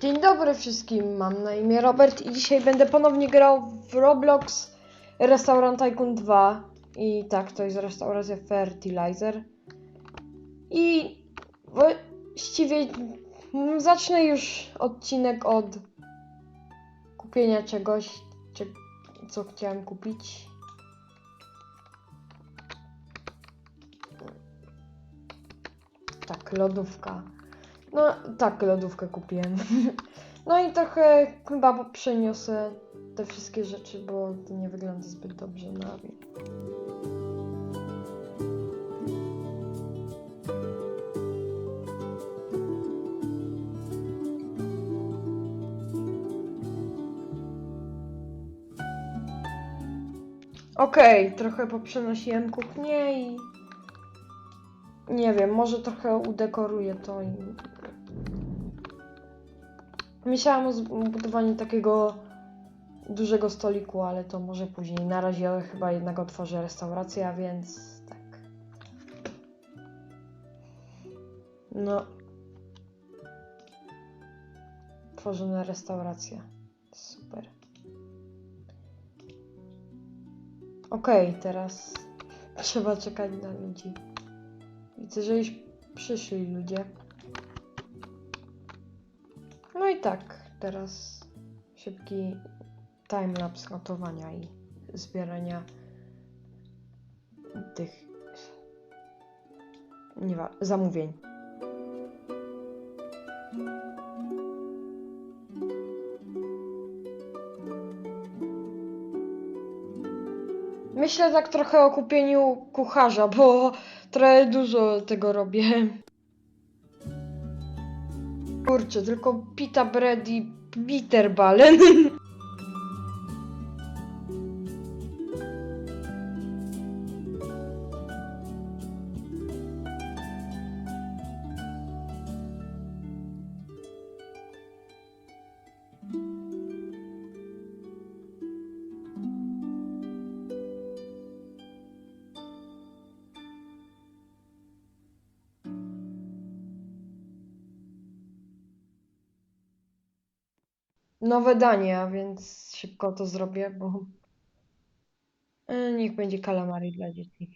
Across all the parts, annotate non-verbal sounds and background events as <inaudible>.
Dzień dobry wszystkim, mam na imię Robert i dzisiaj będę ponownie grał w Roblox Restaurant Tycoon 2 i tak, to jest restauracja Fertilizer i właściwie zacznę już odcinek od kupienia czegoś, cze- co chciałem kupić. Tak, lodówka. No tak, lodówkę kupiłem. <laughs> No i trochę chyba przeniosę te wszystkie rzeczy, bo to nie wygląda zbyt dobrze na mnie. Okej, trochę poprzenosiłem kuchnię i nie wiem, może trochę udekoruję to i Myślałam o zbudowaniu takiego dużego stoliku, ale to może później. Na razie chyba jednak otworzę restaurację, a więc tak. No. Tworzona restauracja. Super. Okej, teraz trzeba czekać na ludzi. Widzę, że już przyszli ludzie. No i tak, teraz szybki timelapse gotowania i zbierania tych nie wa- zamówień. Myślę tak trochę o kupieniu kucharza, bo trochę dużo tego robię. Kurczę, tylko pita bread i bitterballen. <laughs> Nowe danie, a więc szybko to zrobię, bo E, niech będzie calamari dla dzieci.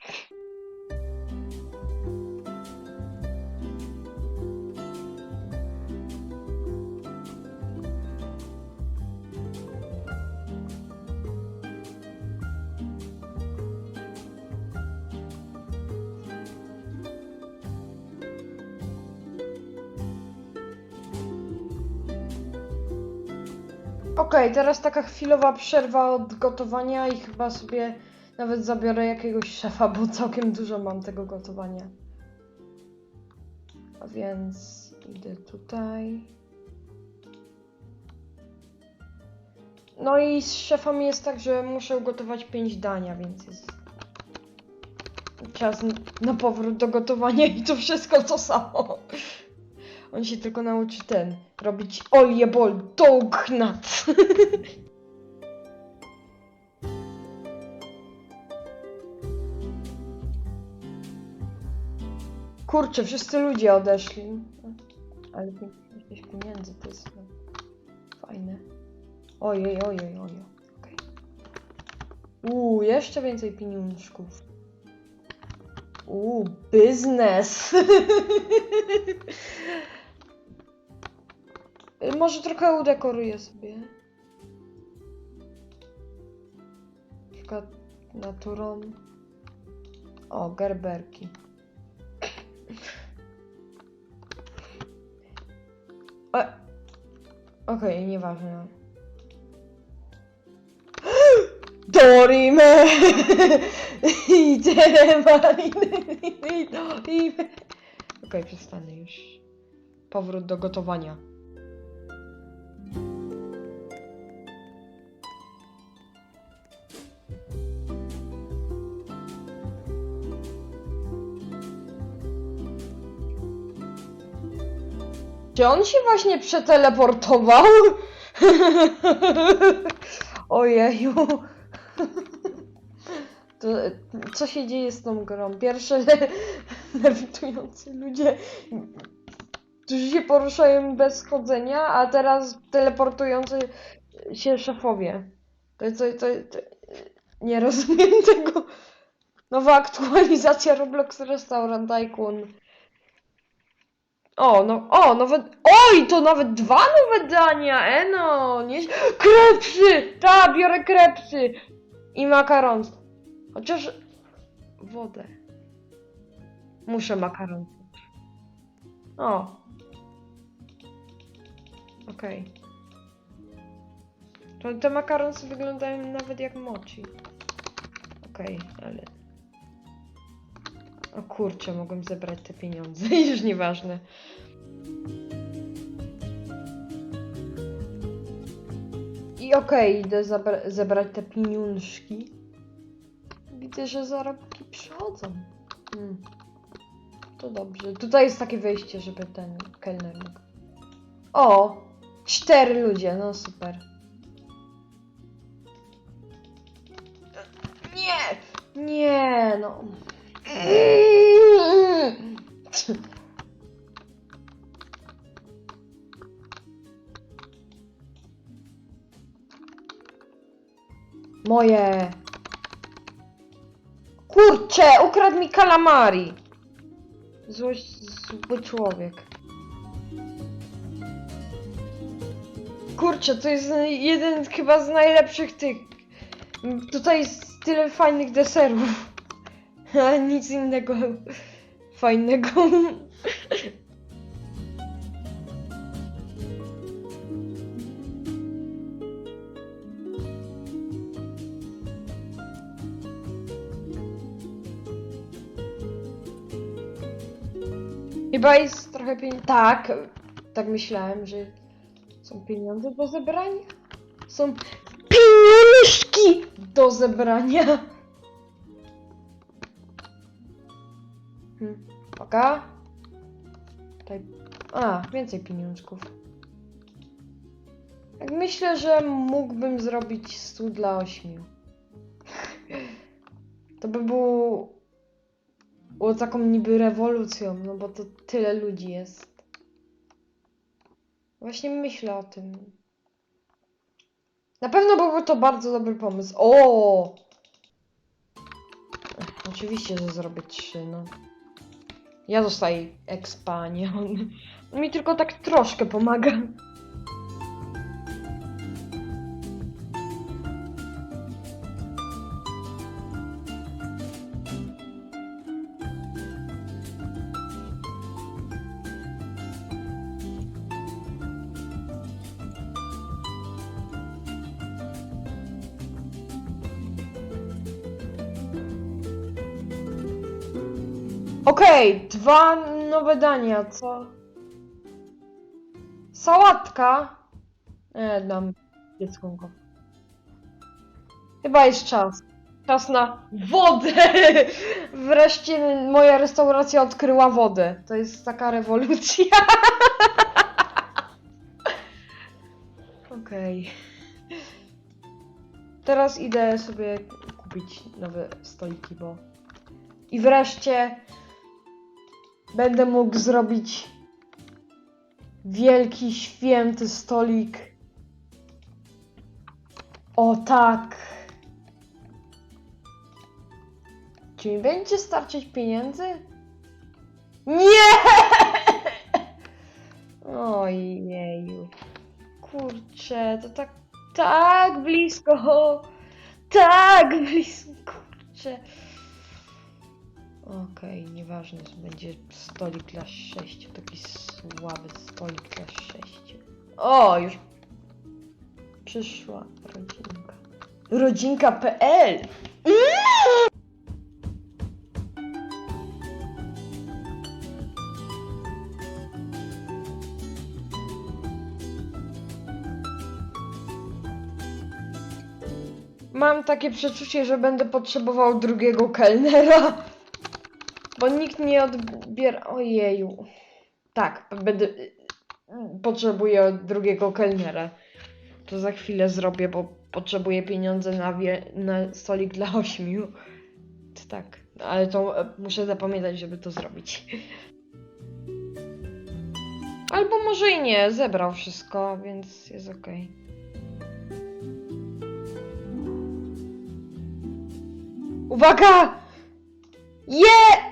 Okej, teraz taka chwilowa przerwa od gotowania i chyba sobie nawet zabiorę jakiegoś szefa, bo całkiem dużo mam tego gotowania. A więc idę tutaj. No i z szefami jest tak, że muszę ugotować 5 dania, więc jest czas na powrót do gotowania i to wszystko to samo. On się tylko nauczy ten, robić oliebol dognat. <laughs> Kurczę, wszyscy ludzie odeszli. Ale jakieś pieniędzy to jest no, fajne. Ojej, ojej, ojej. Uuu, jeszcze więcej pieniążków. Uuu, biznes. <laughs> Może trochę udekoruję sobie. Na naturą. O, gerberki. Okej, nieważne. <gasps> Dorime! <laughs> Idziemy, dorime. Okej, przestanę już. Powrót do gotowania. Czy on się właśnie przeteleportował? <laughs> Ojeju. To, co się dzieje z tą grą? Pierwsze <laughs> lewitujący ludzie którzy się poruszają bez chodzenia, a teraz teleportujący się szefowie. To, to, to, to nie rozumiem tego. Nowa aktualizacja Roblox Restaurant Tycoon. O, no, o, nowe, oj, to nawet dwa nowe dania, e no, nie, krepsy, ta, biorę krepsy i makaron. Chociaż wodę. Muszę makaron. O. Okej. To te makaronsy wyglądają nawet jak mochi. Okej, ale... O kurczę, mogłem zebrać te pieniądze, <laughs> już nieważne. I okej, idę zabra- zebrać te pieniążki. Widzę, że zarobki przychodzą. Hmm. To dobrze. Tutaj jest takie wejście, żeby ten kelner mógł. O! Cztery ludzie, no super. Nie! Nie, no. Moje. Kurczę, ukradł mi kalamari. Złość, zły człowiek. Kurczę, to jest jeden chyba z najlepszych tych. Tutaj jest tyle fajnych deserów. A nic innego fajnego. Chyba jest trochę pieniędzy. Tak, tak myślałem, że są pieniądze do zebrania. Są pieniążki do zebrania. Hmm. Oka. Tutaj. A, więcej pieniążków. Tak myślę, że mógłbym zrobić stół dla ośmiu. <laughs> To by było, było taką niby rewolucją, no bo to tyle ludzi jest. Właśnie myślę o tym. Na pewno byłby to bardzo dobry pomysł. O! Oczywiście, że zrobię trzy, no. Ja on. On <laughs> mi tylko tak troszkę pomaga. Okej, dwa nowe dania, co? Sałatka. Nie, dam dziecku. Chyba jest czas. Czas na wodę! <laughs> Wreszcie moja restauracja odkryła wodę. To jest taka rewolucja. <laughs> Okej. Teraz idę sobie kupić nowe stoliki, bo... I wreszcie będę mógł zrobić wielki, święty stolik. O tak. Czy mi będzie starczyć pieniędzy? Nie! <laughs> Ojeju. Kurczę, to tak, tak blisko. Tak blisko, kurczę. Okej, nieważne, że będzie stolik dla sześciu, taki słaby stolik dla sześciu. O, już przyszła rodzinka. Rodzinka.pl Mam takie przeczucie, że będę potrzebował drugiego kelnera. Bo nikt nie odbiera. Ojeju. Tak, będę. Potrzebuję drugiego kelnera. To za chwilę zrobię, bo potrzebuję pieniądze na, wie... na stolik dla ośmiu. Tak, ale to e, muszę zapamiętać, żeby to zrobić. Albo może i nie, zebrał wszystko, więc jest okej. Uwaga! Je!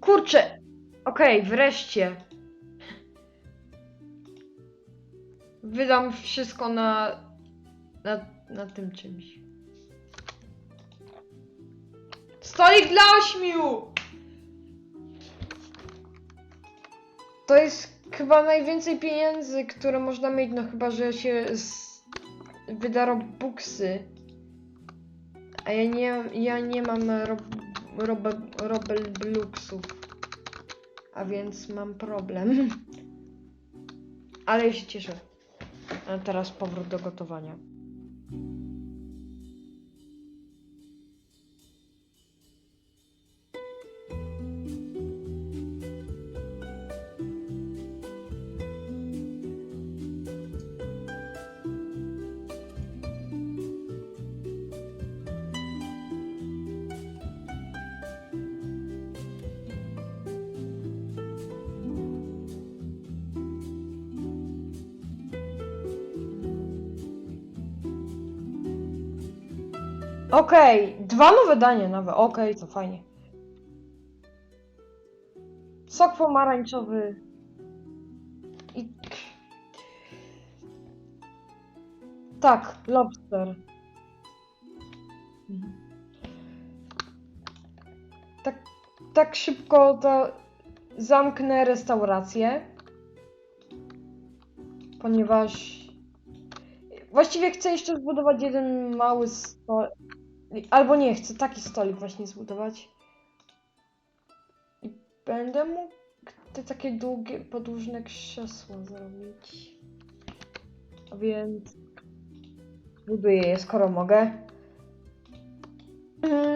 Kurczę! Okej, wreszcie. Wydam wszystko na, na, na tym czymś. Stolik dla ośmiu! To jest chyba najwięcej pieniędzy, które można mieć, no chyba, że się z... wyda robuxy. A ja nie, ja nie mam rob, rob. A więc mam problem. <laughs> Ale ja się cieszę. A teraz powrót do gotowania. Okej, dwa nowe danie nowe. Okej, to fajnie. Sok pomarańczowy. I... Tak, lobster. Tak, tak szybko to zamknę restaurację. Ponieważ właściwie chcę jeszcze zbudować jeden mały sto... Albo nie, chcę taki stolik właśnie zbudować. I będę mógł te takie długie, podłużne krzesło zrobić. A więc buduję je, skoro mogę.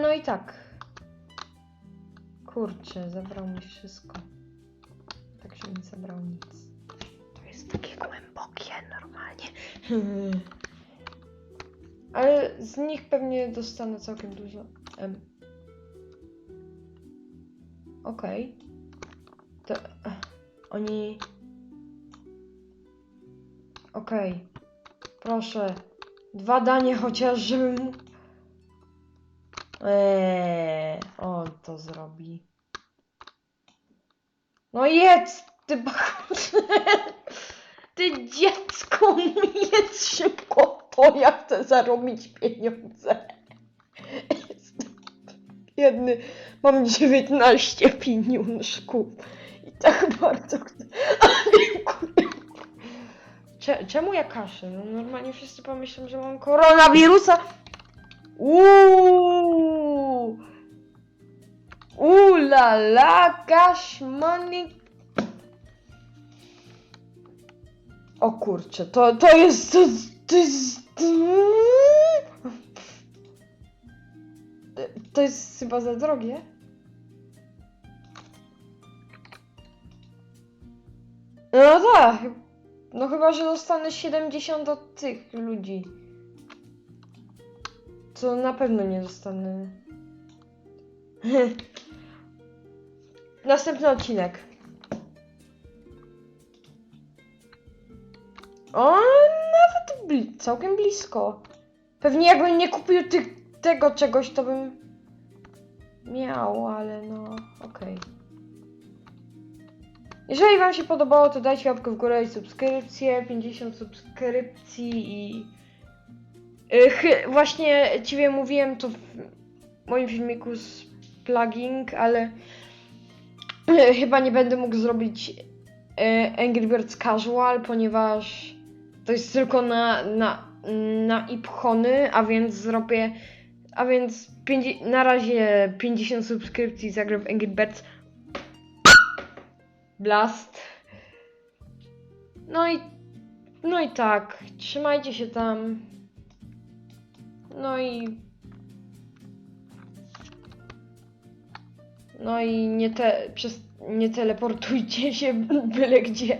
No i tak. Kurczę, zabrał mi wszystko. Także nie zabrał nic. To jest takie głębokie normalnie. <laughs> Ale z nich pewnie dostanę całkiem dużo. Em. Okej. To ech, oni. Okej. Proszę. Dwa danie chociaż, żebym. Eee, on to zrobi. No jedz, ty. Ty dziecko, <laughs> jedz szybko to, ja chcę zarobić pieniądze. Jedny, mam 19 pieniążków i tak bardzo chcę. Cze- Czemu ja kaszę? No normalnie wszyscy pomyślą, że mam koronawirusa. Uuu. Uuu la cash money. O kurczę, to, to jest, to, to jest... <laughs> To jest chyba za drogie. No tak. No chyba, że dostanę 70 od tych ludzi. Co na pewno nie dostanę. <laughs> Następny odcinek. O, nawet bli całkiem blisko. Pewnie jakbym nie kupił tego czegoś, to bym miał, ale no, okej. Jeżeli wam się podobało, to dajcie łapkę w górę i subskrypcję. 50 subskrypcji i... Yy, właśnie ciebie mówiłem to w moim filmiku z plugging, ale yy, chyba nie będę mógł zrobić yy, Angry Birds Casual, ponieważ to jest tylko na, na, na ipchony, a więc zrobię, a więc na razie 50 subskrypcji zagram w Angry Birds Blast. No i, no i tak, trzymajcie się tam. No i, no i nie te, przez, nie teleportujcie się <laughs> byle gdzie.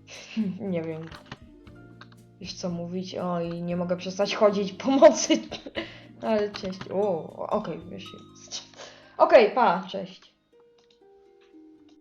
<laughs> Nie wiem. Już co mówić? O, i nie mogę przestać chodzić pomocy. <laughs> Ale cześć. O, okej, okay, Okej, pa, cześć.